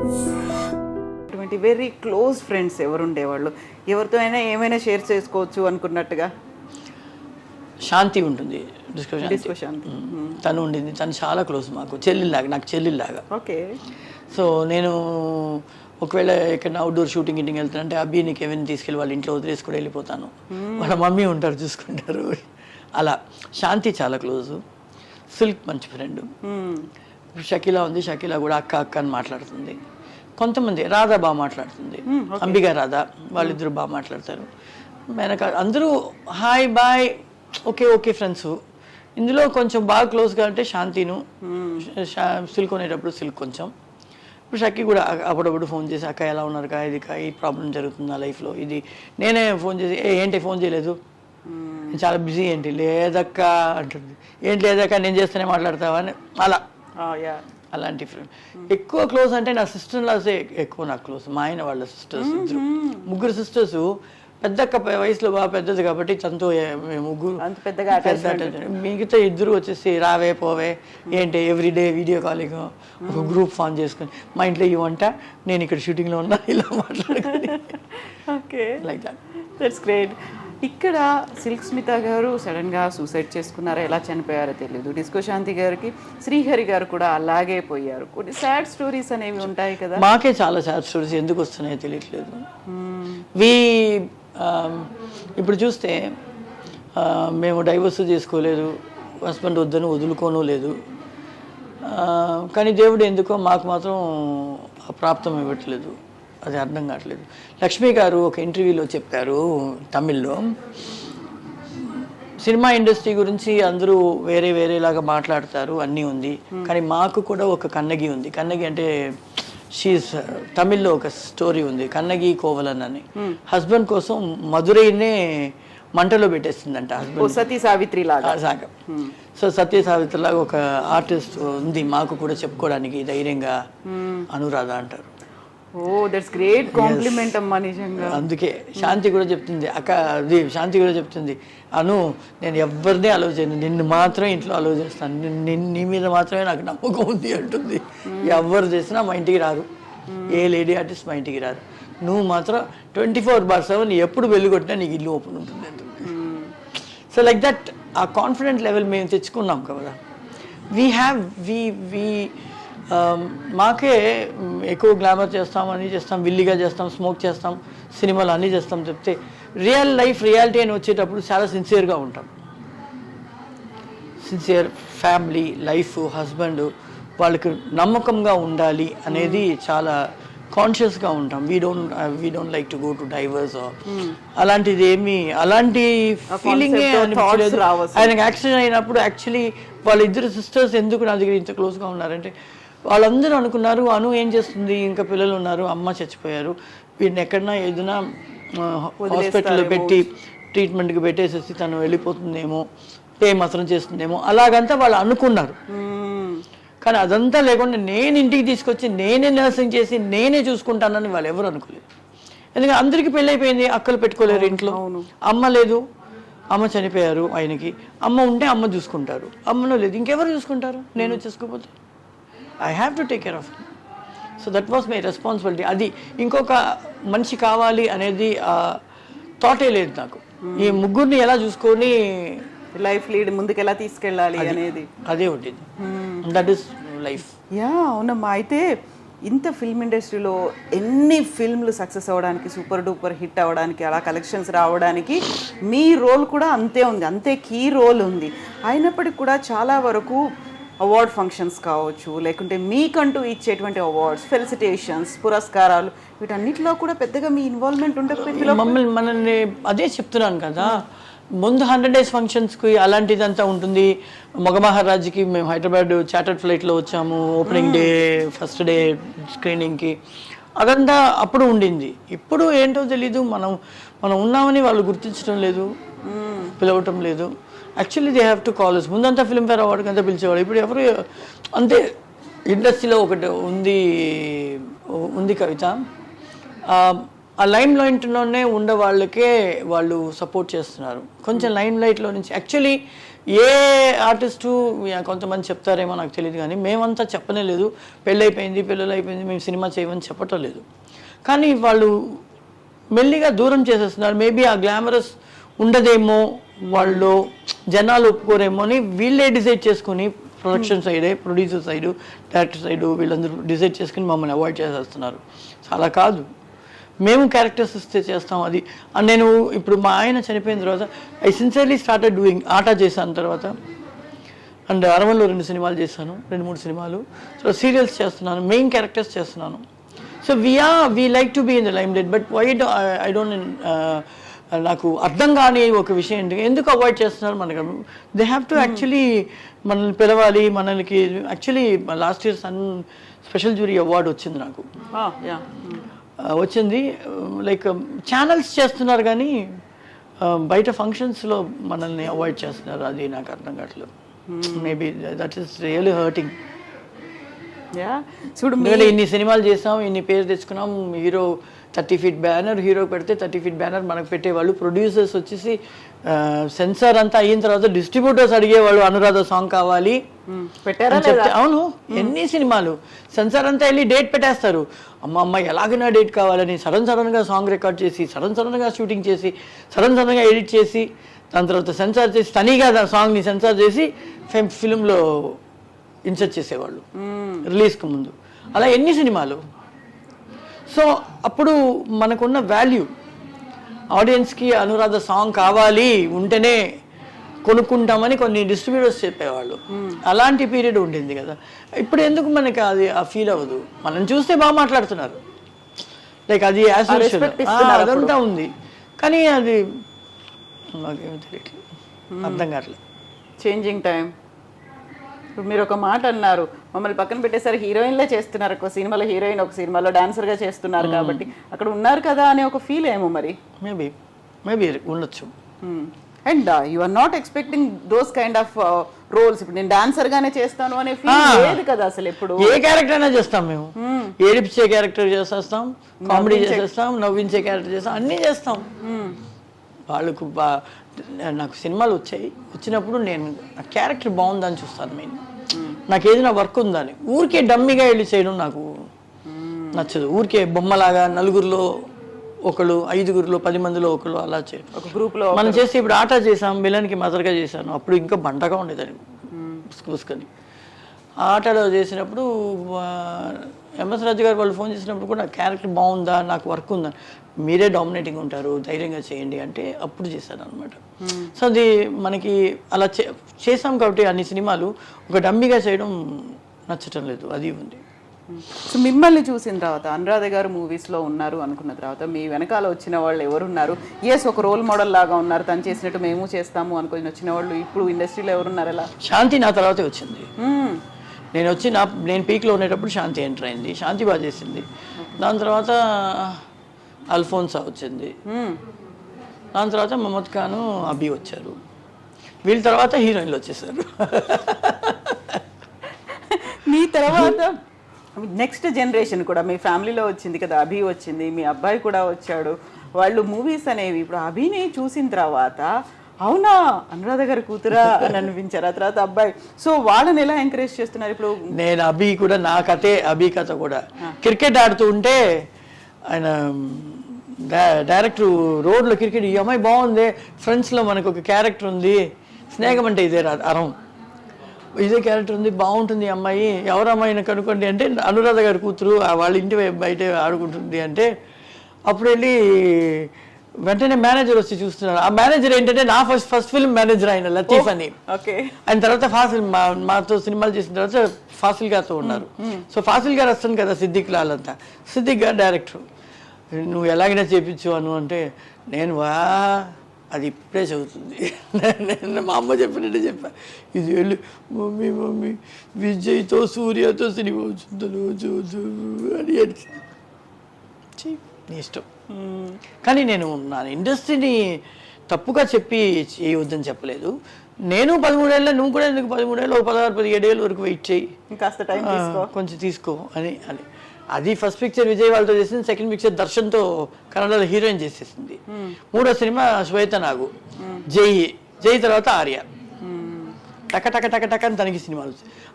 అటువంటి very close friends ఎవరు ఉండేవాళ్ళు ఎవరితో అయినా ఏమైనా షేర్ చేసుకోవచ్చు అనుకున్నట్టుగా? శాంతి ఉంటుంది. డిస్కో శాంతి. Discussion hmm. తను ఉండింది. తను చాలా క్లోజ్ మాకు. చెల్లిలాగా నాకు చెల్లిలాగా ఓకే సో నేను ఒకవేళ ఎక్కడ అవుట్డోర్ షూటింగ్ ఇంటికి వెళ్తానంటే అబ్బి నీకు ఏమైనా తీసుకెళ్ళి వాళ్ళ ఇంట్లో వదిలేసి కూడా వెళ్ళిపోతాను. వాళ్ళ మమ్మీ ఉంటారు చూసుకుంటారు. అలా. శాంతి చాలా క్లోజు సిల్క్ మంచి ఫ్రెండ్ షకీలా ఉంది షకీలా కూడా అక్క అక్క అని మాట్లాడుతుంది. కొంతమంది రాధా బాగా మాట్లాడుతుంది. అంబిక రాధా వాళ్ళిద్దరు బాగా మాట్లాడతారు. వెనక అందరూ hi bye okay okay friends. ఇందులో కొంచెం బాగా క్లోజ్గా అంటే శాంతిను సిల్క్ కొనేటప్పుడు సిల్క్ కొంచెం. ఇప్పుడు షక్కి కూడా అప్పుడప్పుడు ఫోన్ చేసి అక్క ఎలా ఉన్నారు కా ఇది కా ఈ ప్రాబ్లం జరుగుతుంది నా లైఫ్లో? ఇది నేనే ఫోన్ చేసి ఏంటి ఫోన్ చేయలేదు? చాలా బిజీ ఏంటి? లేదక్క అంటుంది. ఏంటి లేదక్క? నేను చేస్తేనే మాట్లాడతావా? అని అలా. అలాంటి ఫ్రెండ్ ఎక్కువ క్లోజ్ అంటే నా సిస్టర్ లాసే ఎక్కువ నాకు క్లోజ్ మా ఆయన వాళ్ళ సిస్టర్స్ ఇద్దరు. ముగ్గురు సిస్టర్స్ పెద్దక్క ప- వయసులో బాగా పెద్దది కాబట్టి తనతో మేము ముగ్గురు పెద్దగా పెద్ద. మిగతా ఇద్దరు వచ్చేసి రావే పోవే ఏంటి ఎవ్రీడే వీడియో కాలింగ్ ఒక గ్రూప్ ఫామ్ చేసుకుని మా ఇంట్లో ఈ వంట నేను ఇక్కడ షూటింగ్లో ఉన్నా ఇలా మాట్లాడుకుని. Okay like that that's great ఇక్కడ సిల్క్ స్మిత గారు సడన్గా సూసైడ్ చేసుకున్నారో ఎలా చనిపోయారో తెలియదు డిస్కో శాంతి గారికి శ్రీహరి గారు కూడా అలాగే పోయారు. కొన్ని సాడ్ స్టోరీస్ అనేవి ఉంటాయి కదా. మాకే చాలా సాడ్ స్టోరీస్ ఎందుకు వస్తున్నాయో తెలియట్లేదు. వి ఇప్పుడు చూస్తే మేము డైవర్స్ చేసుకోలేదు హస్బెండ్ వద్దని వదులుకోను లేదు. కానీ దేవుడు ఎందుకో మాకు మాత్రం ప్రాప్తం ఇవ్వట్లేదు. అది అర్థం కావట్లేదు. లక్ష్మి గారు ఒక ఇంటర్వ్యూలో చెప్పారు తమిళ్ళో. సినిమా ఇండస్ట్రీ గురించి అందరూ వేరే వేరేలాగా మాట్లాడతారు అన్నీ ఉంది. కానీ మాకు కూడా ఒక కన్నగి ఉంది. కన్నగి అంటే షీస్ తమిళ్ళో ఒక స్టోరీ ఉంది. కన్నగి కోవలన్ అని. హస్బెండ్ కోసం మధురైనే మంటలో పెట్టేస్తుందంట హస్బెండ్ సతీ సావిత్రి లాగా. సాగం. సో సత్య సావిత్రిలాగా ఒక ఆర్టిస్ట్ ఉంది. మాకు కూడా చెప్పుకోవడానికి ధైర్యంగా అనురాధ అంటారు. ఓ దట్స్ గ్రేట్ కాంప్లిమెంట్ అమ్మా నిజంగా. అందుకే శాంతి కూడా చెప్తుంది. అక్క అది శాంతి కూడా చెప్తుంది. అను నేను ఎవరిని అలవ్ చేయను. నిన్ను మాత్రమే ఇంట్లో అలవ్ చేస్తాను. నిన్ను- నీ మీద మాత్రమే నాకు నమ్మకం ఉంది అంటుంది. ఎవరు చేసినా మా ఇంటికి రారు. ఏ లేడీ ఆర్టిస్ట్ మా ఇంటికి రారు. నువ్వు మాత్రం ట్వంటీ ఫోర్ బార్ సెవెన్ ఎప్పుడు వెళ్ళికొట్టినా నీకు ఇల్లు ఓపెన్ ఉంటుంది అంటుంది. సో లైక్ దట్ ఆ కాన్ఫిడెంట్ లెవెల్ మేము తెచ్చుకున్నాం కదా. వీ హ్యావ్ వీ వీ మాకే మ్, ఎక్కువ గ్లామర్ చేస్తాం అన్నీ చేస్తాం విల్లిగా చేస్తాం స్మోక్ చేస్తాం సినిమాలు అన్నీ చేస్తాం చెప్తే రియల్ లైఫ్ రియాలిటీ అని వచ్చేటప్పుడు చాలా సిన్సియర్గా ఉంటాం. సిన్సియర్ ఫ్యామిలీ లైఫ్ హస్బెండ్ వాళ్ళకి నమ్మకంగా ఉండాలి అనేది చాలా కాన్షియస్గా ఉంటాం. We don't we don't like to go to divorce అలాంటిది ఏమి అలాంటి ఫీలింగ్. ఆయనకు యాక్సిడెంట్ అయినప్పుడు యాక్చువల్లీ వాళ్ళిద్దరు సిస్టర్స్ ఎందుకు నా దగ్గర ఇంత క్లోజ్గా ఉన్నారంటే వాళ్ళందరూ అనుకున్నారు అను ఏం చేస్తుంది? ఇంకా పిల్లలు ఉన్నారు అమ్మ చచ్చిపోయారు. వీడిని ఎక్కడన్నా ఏదైనా హాస్పిటల్లో పెట్టి ట్రీట్మెంట్కి పెట్టేసేసి తను వెళ్ళిపోతుందేమో పే మాత్రం చేస్తుందేమో అలాగంతా వాళ్ళు అనుకున్నారు. కానీ అదంతా లేకుండా నేను ఇంటికి తీసుకొచ్చి నేనే నర్సింగ్ చేసి నేనే చూసుకుంటానని వాళ్ళు ఎవరు అనుకోలేదు. ఎందుకంటే అందరికీ పెళ్ళి అయిపోయింది అక్కలు పెట్టుకోలేరు ఇంట్లో. అమ్మ లేదు అమ్మ చనిపోయారు ఆయనకి. అమ్మ ఉంటే అమ్మ చూసుకుంటారు. అమ్మను లేదు ఇంకెవరు చూసుకుంటారు? నేను చూసుకోకపోతే. I have to take care of so that was my responsibility అది ఇంకొక మనిషి కావాలి అనేది థాటే లేదు నాకు. ఈ ముగ్గురిని ఎలా చూసుకొని లైఫ్ లీడ్ ముందుకు ఎలా తీసుకెళ్ళాలి అనేది. అదే ఉంటుంది. దట్ ఈస్ లైఫ్ యా అవునమ్మా. అయితే ఇంత ఫిల్మ్ ఇండస్ట్రీలో ఎన్ని ఫిల్మ్లు సక్సెస్ అవ్వడానికి సూపర్ డూపర్ హిట్ అవ్వడానికి అలా కలెక్షన్స్ రావడానికి మీ రోల్ కూడా అంతే ఉంది. అంతే కీ రోల్ ఉంది. అయినప్పటికీ కూడా చాలా వరకు అవార్డ్ ఫంక్షన్స్ కావచ్చు లేకుంటే మీకంటూ ఇచ్చేటువంటి అవార్డ్స్ ఫెలిసిటేషన్స్ పురస్కారాలు వీటన్నిటిలో కూడా పెద్దగా మీ ఇన్వాల్వ్మెంట్ ఉండకపోయింది మమ్మల్ని మనల్ని అదే చెప్తున్నాను కదా. ముందు హండ్రెడ్ డేస్ ఫంక్షన్స్కి అలాంటిదంతా ఉంటుంది. మగ మహారాజ్కి మేము హైదరాబాద్ చార్టర్డ్ ఫ్లైట్లో వచ్చాము ఓపెనింగ్ డే ఫస్ట్ డే స్క్రీనింగ్కి అదంతా అప్పుడు ఉండింది. ఇప్పుడు ఏంటో తెలీదు. మనం మనం ఉన్నామని వాళ్ళు గుర్తించడం లేదు. పిలవటం లేదు. Actually they have to college ముందంతా ఫిల్మ్ఫేర్ అవార్డుకి అంతా పిలిచేవాడు ఇప్పుడు ఎవరు అంతే ఇండస్ట్రీలో ఒకటి ఉంది ఉంది కవిత. ఆ, లైమ్ లైట్లోనే ఉండే వాళ్ళకే వాళ్ళు సపోర్ట్ చేస్తున్నారు. కొంచెం లైమ్ లైట్లో నుంచి యాక్చువల్లీ ఏ ఆర్టిస్టు కొంతమంది చెప్తారేమో నాకు తెలియదు కానీ మేమంతా చెప్పనే లేదు. పెళ్ళైపోయింది పిల్లలు అయిపోయింది మేము సినిమా చేయమని చెప్పటం లేదు. కానీ వాళ్ళు మెల్లిగా దూరం చేసేస్తున్నారు. మేబీ ఆ గ్లామరస్ ఉండదేమో వాళ్ళు జనాలు ఒప్పుకోరేమో అని వీళ్ళే డిసైడ్ చేసుకుని ప్రొడక్షన్ సైడే ప్రొడ్యూసర్ సైడు డైరెక్టర్ సైడు వీళ్ళందరూ డిసైడ్ చేసుకుని మమ్మల్ని అవాయిడ్ చేసేస్తున్నారు. అలా కాదు. మేము క్యారెక్టర్స్ ఇస్తే చేస్తాం అది. అండ్ నేను ఇప్పుడు మా ఆయన చనిపోయిన తర్వాత ఐ సిన్సియర్లీ స్టార్టెడ్ డూయింగ్ ఆట చేశాను తర్వాత. అండ్ అరవన్లో రెండు సినిమాలు చేశాను రెండు మూడు సినిమాలు. సో సీరియల్స్ చేస్తున్నాను మెయిన్ క్యారెక్టర్స్ చేస్తున్నాను. So we're we like to be in the limelight but why I don't నాకు అర్థం కాని ఒక విషయం ఏంటి ఎందుకు అవాయిడ్ చేస్తున్నారు మనకు? దే హ్యావ్ టు యాక్చువల్లీ మనల్ని పిలవాలి మనకి actually last year sun special jury award వచ్చింది నాకు. ఆ, వచ్చింది. లైక్ ఛానల్స్ చేస్తున్నారు కానీ బయట ఫంక్షన్స్లో మనల్ని అవాయిడ్ చేస్తున్నారు. అది నాకు అర్థం కావట్లేదు. Maybe that is really hurting yeah చూడు ఇన్ని సినిమాలు చేసాం ఇన్ని పేరు తెచ్చుకున్నాం hero thirty feet banner hero పెడితే థర్టీ ఫీట్ బ్యానర్ మనకు పెట్టేవాళ్ళు. ప్రొడ్యూసర్స్ వచ్చేసి సెన్సార్ అంతా అయిన తర్వాత డిస్ట్రిబ్యూటర్స్ అడిగేవాళ్ళు అనురాధ సాంగ్ కావాలి. పెట్టారా అవును ఎన్ని సినిమాలు. సెన్సార్ అంతా వెళ్ళి డేట్ పెట్టేస్తారు. అమ్మ అమ్మ ఎలాగైనా డేట్ కావాలని సడన్ సడన్గా సాంగ్ రికార్డ్ చేసి సడన్ సడన్గా షూటింగ్ చేసి సడన్ సడన్గా ఎడిట్ చేసి దాని తర్వాత సెన్సార్ చేసి తనీగా సాంగ్ని సెన్సార్ చేసి ఫిల్మ్లో ఇన్సర్ట్ చేసేవాళ్ళు. రిలీజ్కు ముందు. అలా ఎన్ని సినిమాలు? సో అప్పుడు మనకున్న వాల్యూ ఆడియన్స్కి అనురాధ సాంగ్ కావాలి ఉంటేనే కొనుక్కుంటామని కొన్ని డిస్ట్రిబ్యూటర్స్ చెప్పేవాళ్ళు. అలాంటి పీరియడ్ ఉండింది కదా. ఇప్పుడు ఎందుకు మనకి అది ఆ ఫీల్ అవ్వదు? మనం చూస్తే బాగా మాట్లాడుతున్నారు. లైక్ అది అదంతా ఉంది. కానీ అది తెలియట్లేదు అర్థం కావట్లేదు. చేంజింగ్ టైం ఇప్పుడు మీరు ఒక మాట అన్నారు మమ్మల్ని పక్కన పెట్టేసరి హీరోయిన్లే చేస్తున్నారు ఒక సినిమాలో హీరోయిన్ ఒక సినిమాలో dancer గా చేస్తున్నారు కాబట్టి అక్కడ ఉన్నారు కదా అనే ఒక ఫీల్ ఏమో మరి. మేబీ మేబీ ఉండొచ్చు. And you are not expecting those kind of roles ఇప్పుడు నేను dancer గానే చేస్తాను అనే ఫీల్ Ah. లేదు కదా అసలు ఎప్పుడు. ఏ క్యారెక్టర్ అయినా చేస్తాం మేము. ఏడిపించే క్యారెక్టర్ చేసేస్తాం కామెడీ చేసేస్తాం నవ్వించే క్యారెక్టర్ చేస్తాం అన్నీ చేస్తాం. వాళ్ళకు బా నాకు సినిమాలు వచ్చాయి. వచ్చినప్పుడు నేను నా క్యారెక్టర్ బాగుందని చూస్తాను మెయిన్. నాకు ఏదైనా వర్క్ ఉందని. ఊరికే డమ్మిగా వెళ్ళి చేయడం నాకు నచ్చదు. ఊరికే బొమ్మలాగా నలుగురిలో ఒకళ్ళు ఐదుగురిలో పది మందిలో ఒకళ్ళు అలా చేయడం ఒక గ్రూప్లో మనం చేసి ఇప్పుడు ఆట చేసాం విలన్కి మదర్గా చేశాను. అప్పుడు ఇంకా బండగా ఉండేదాన్ని. పుసుకొని ఆ ఆటలో చేసినప్పుడు ఎంఎస్ రాజు గారు వాళ్ళు ఫోన్ చేసినప్పుడు కూడా క్యారెక్టర్ బాగుందా నాకు వర్క్ ఉందా మీరే డామినేటింగ్ ఉంటారు ధైర్యంగా చేయండి అంటే అప్పుడు చేశాను అనమాట సో అది మనకి అలా చే చేసాం కాబట్టి అన్ని సినిమాలు ఒక డమ్మిగా చేయడం నచ్చటం లేదు అది ఉంది. సో మిమ్మల్ని చూసిన తర్వాత అనురాధ గారు మూవీస్లో ఉన్నారు అనుకున్న తర్వాత మీ వెనకాల వచ్చిన వాళ్ళు ఎవరున్నారు? ఎస్ ఒక రోల్ మోడల్ లాగా ఉన్నారు తను చేసినట్టు మేము చేస్తాము అనుకుని వచ్చిన వాళ్ళు ఇప్పుడు ఇండస్ట్రీలో ఎవరున్నారు ఎలా? శాంతి నా తర్వాతే వచ్చింది. నేను వచ్చి నా నేను పీక్లో ఉండేటప్పుడు శాంతి ఎంటర్ అయింది. శాంతి బాగా చేసింది. దాని తర్వాత అల్ఫోన్సా వచ్చింది. దాని తర్వాత మహమ్మద్ ఖాను అబి వచ్చారు. వీళ్ళ తర్వాత హీరోయిన్లు వచ్చేసారు. మీ తర్వాత నెక్స్ట్ జనరేషన్ కూడా మీ ఫ్యామిలీలో వచ్చింది కదా అభి వచ్చింది మీ అబ్బాయి కూడా వచ్చాడు. వాళ్ళు మూవీస్ అనేవి ఇప్పుడు అభిని చూసిన తర్వాత అవునా? అనురాధ గారి కూతురా అని అనిపించారు. ఆ తర్వాత అబ్బాయి. సో వాళ్ళని ఎలా ఎంకరేజ్ చేస్తున్నారు ఇప్పుడు? నేను అబి కూడా నా కథే అబి కథ కూడా. క్రికెట్ ఆడుతూ ఉంటే ఆయన డైరెక్టర్ రోడ్లో క్రికెట్ ఈ అమ్మాయి బాగుంది. ఫ్రెండ్స్లో మనకు ఒక క్యారెక్టర్ ఉంది. స్నేహం అంటే ఇదే రా- అరం ఇదే క్యారెక్టర్ ఉంది బాగుంటుంది అమ్మాయి. ఎవరు అమ్మాయిని కనుక్కోండి అంటే అనురాధ గారి కూతురు వాళ్ళ ఇంటి బయట ఆడుకుంటుంది అంటే అప్పుడు వెళ్ళి వెంటనే మేనేజర్ వచ్చి చూస్తున్నారు ఆ మేనేజర్ ఏంటంటే నా ఫస్ట్ ఫస్ట్ ఫిల్మ్ మేనేజర్ ఆయన లతీఫ్ అని. ఓకే. ఆయన తర్వాత ఫాసిల్ మా మాతో సినిమాలు చేసిన తర్వాత ఫాసిల్ గారితో ఉన్నారు. సో ఫాసిల్ గారు వస్తుంది కదా సిద్దిక్ లాల్ అంతా. సిద్దిక్ గారు డైరెక్టర్ నువ్వు ఎలాగైనా చేపించు అను అంటే నేను వా అది ఇప్పుడే చదువుతుంది. నేను మా అమ్మ చెప్పినట్టే చెప్పా. ఇది వెళ్ళి మమ్మీ మమ్మీ విజయ్తో సూర్యతో సినిమా వచ్చింది అని నీ ఇష్టం. కానీ నేను నా ఇండస్ట్రీని తప్పుగా చెప్పి చేయవద్దని చెప్పలేదు. నేను పదమూడేళ్ళ నువ్వు కూడా ఎందుకు పదమూడేళ్ళు ఒక పదహారు పదిహేడేళ్ళ వరకు వెయిట్ చేయి. ఇంకాస్త టైం కొంచెం తీసుకో అని అని. అది ఫస్ట్ పిక్చర్ విజయ్ వాళ్ళతో చేసింది సెకండ్ పిక్చర్ దర్శన్తో కన్నడలో హీరోయిన్ చేసేసింది. మూడో సినిమా శ్వేత నాగు. జై జై తర్వాత ఆర్య. మ్మ్. టక టక టక టక అని తనకి సినిమాలు